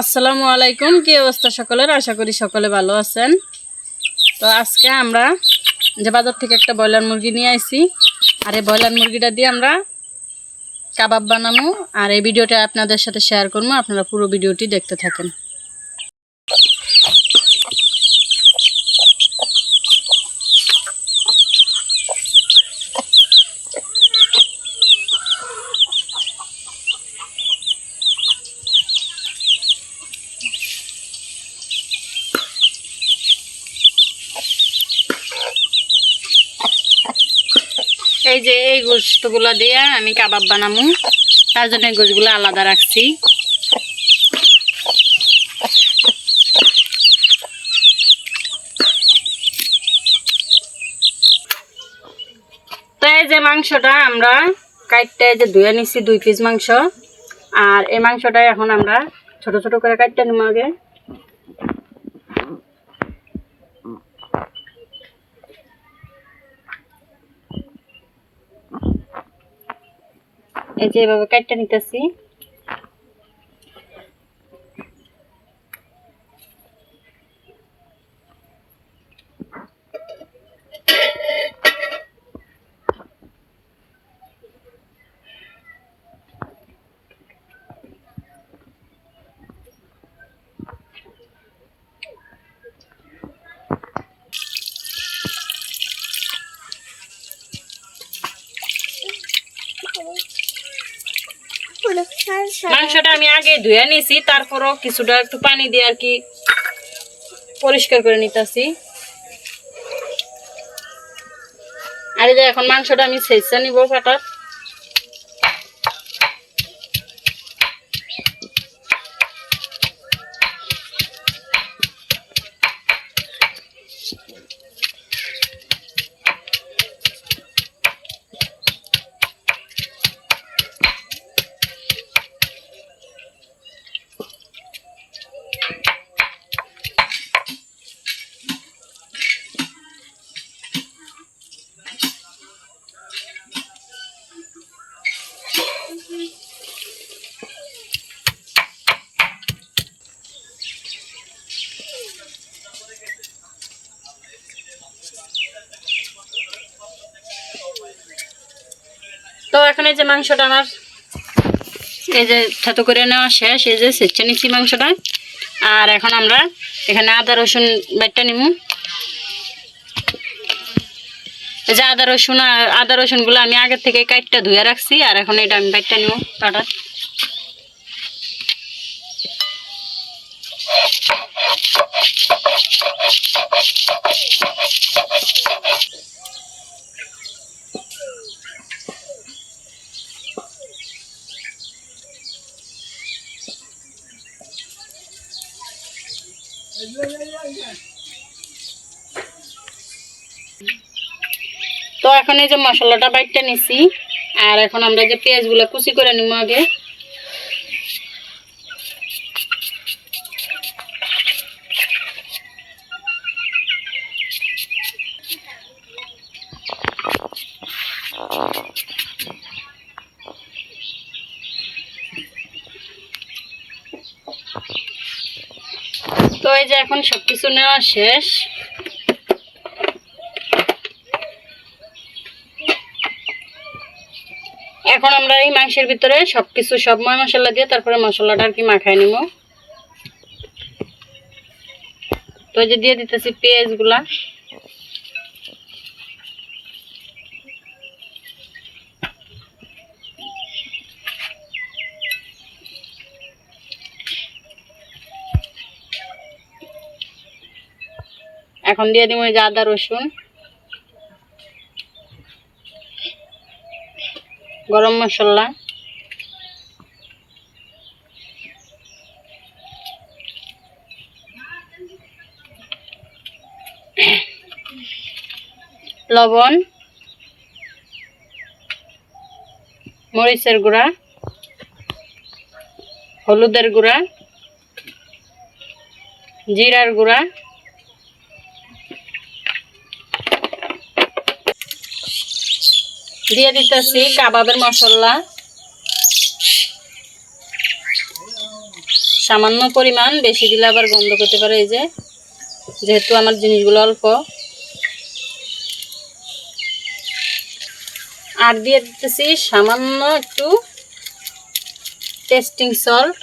আসসালামু আলাইকুম, কি অবস্থা সকলের? আশা করি সকলে ভালো আছেন। তো আজকে আমরা যে বাজার থেকে একটা ব্রয়লার মুরগি নিয়ে আইছি, আর এই ব্রয়লার মুরগিটা দিয়ে আমরা কাবাব বানাবো আর এই ভিডিওটা আপনাদের সাথে শেয়ার করব আপনারা পুরো ভিডিওটি দেখতে থাকেন। এই যে এই গোস্তগুলো দিয়ে আমি কাবাব বানাবো তার জন্য এই গোস্তগুলো আলাদা রাখছি। তো এই যে মাংসটা আমরা কাটতে যে ধুয়ে নিছি দুই পিস মাংস। আর এই মাংসটা এখন আমরা ছোট ছোট করে কাটতে নিব আগে। এই যে এভাবে কাটতে নিতেছি। মাংসটা আমি আগে ধুয়ে নিছি, তারপরও কিছুটা একটু পানি দিয়ে আর কি পরিষ্কার করে নিতেছি। আর এখন মাংসটা আমি ছেঁচা নিব ফাটার তো এখন এই যে মাংসটা আমার এই যে থেতো করে নেওয়া শেষ, এই যে সেচ্ছে নিচ্ছি মাংসটা। আর এখন আমরা এখানে আদা, রসুন বাইটটা নিব। এই যে আদা, রসুন আদা, রসুনগুলো আমি আগের থেকে কাটটা ধুয়ে রাখছি, আর এখন এটা আমি বাইটটা নিব টাটা তো এখন এই যে মশলাটা বাইটটা নিছি, আর এখন আমরা যে পেঁয়াজগুলো কুচি করে নিব আগে তো যায়, এখন সবকিছু নেওয়া শেষ। এখন আমরা এই মাংসের ভিতরে সবকিছু, সব ময় মশলা দিয়ে তারপরে মশলাটা আর কি মাখায় নিব। তো যে দিয়ে দিতেছি পেঁয়াজ এখন দিয়ে দিব যে আদা, রসুন। গরম মশলা। লবণ। মরিচের গুঁড়া। হলুদের গুঁড়া। জিরার গুঁড়া। দিয়ে দিতেছি কাবাবের মশলা। সামান্য পরিমাণ, বেশি দিলে আবার গন্ধ করতে পারে এই যে। যেহেতু আমার জিনিসগুলো অল্প। আর দিয়ে দিতেছি সামান্য একটু টেস্টিং সল্ট।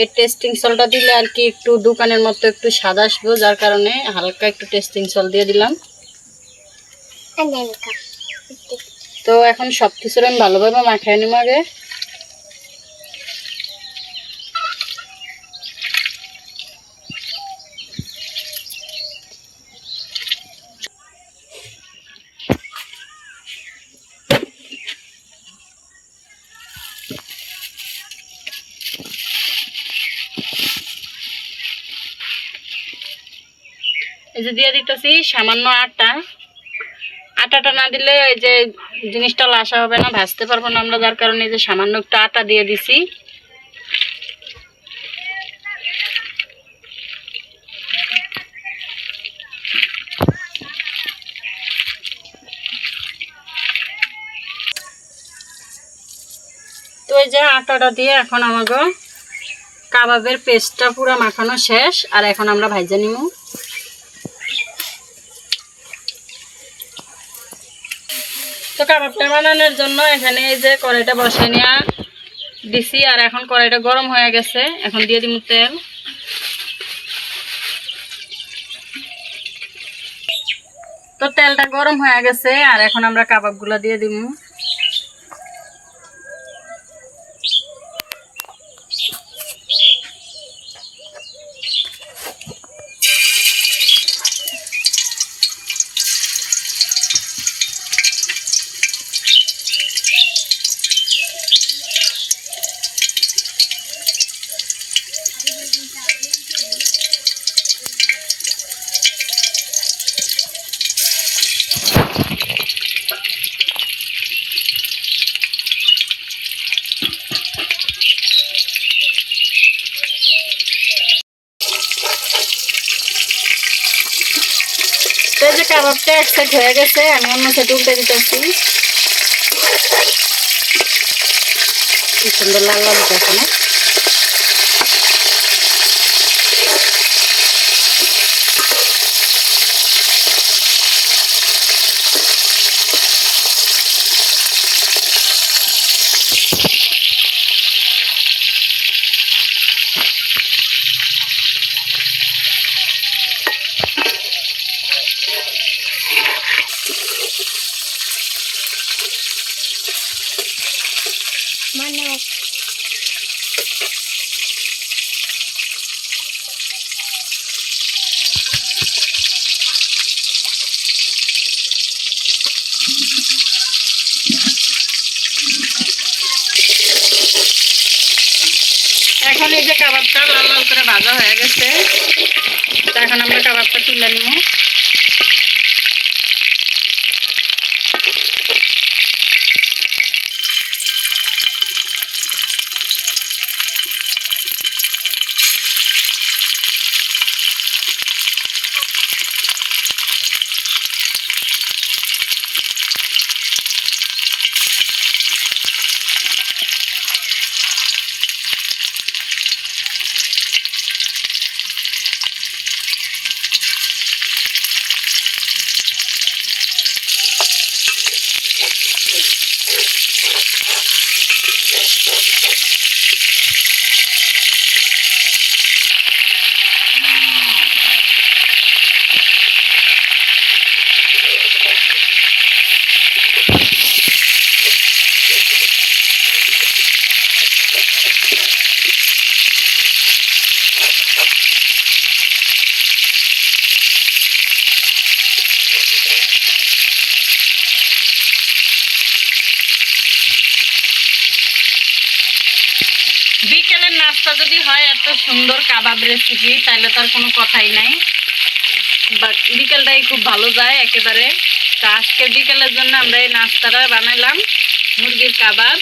এই টেস্টিং সল্টটা দিলে আর কি একটু দোকানের মতো একটু স্বাদ আসবে, যার কারণে হালকা একটু টেস্টিং সল্ট দিয়ে দিলাম। তো এখন সব কিছুর আমি ভালোভাবে মাখিয়ে নিব আগে। এই যে দিয়ে দিতেছি সামান্য আটা। আটাটা না দিলে এই যে জিনিসটা লাসা হবে না, ভাজতে পারব না আমরা, যার কারণে যে সামান্য একটু আটা দিয়ে দিছি। তো যে আটাটা দিয়ে এখন আমাকে কাবাবের পেস্টটা পুরো মাখানো শেষ, আর এখন আমরা ভাইজা নিব তো কাবাবটা বানানোর জন্য এখানে এই যে কড়াইটা বসে নেওয়া দিছি, আর এখন কড়াইটা গরম হয়ে গেছে। এখন দিয়ে দিব তেল। তো তেলটা গরম হয়ে গেছে, আর এখন আমরা কাবাবগুলো দিয়ে দিব তো এই যে কাবাবটা এক সাইড হয়ে গেছে, আমি অন্য সাইড উল্টে দিতেছি। কি সুন্দর লাল লাল না এখন এই যে কাবাবটা লাল লাল করে ভাজা হয়ে গেছে, তো এখন আমরা কাবাবটা তুলে নিব। বিকেলের নাস্তা যদি হয় এত সুন্দর কাবাব রেসিপি তাহলে তার কোনো কথাই নাই। বিকেলটাই খুব ভালো যায় একেবারে। তো আজকে বিকেলের জন্য আমরা এই নাস্তাটা বানাইলাম মুরগির কাবাব।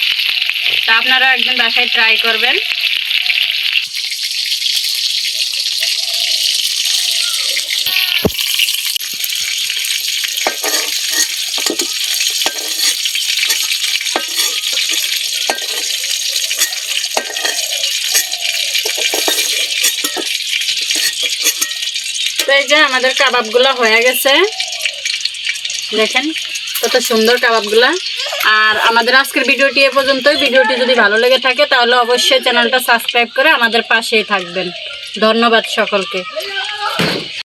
তা আপনারা একদিন বাসায় ট্রাই করবেন। তো এই যে আমাদের কাবাবগুলো হয়ে গেছে। দেখেন কত সুন্দর কাবাবগুলা। আর আমাদের আজকের ভিডিওটি এ পর্যন্তই। ভিডিওটি যদি ভালো লেগে থাকে তাহলে অবশ্যই চ্যানেলটা সাবস্ক্রাইব করে আমাদের পাশেই থাকবেন। ধন্যবাদ সকলকে।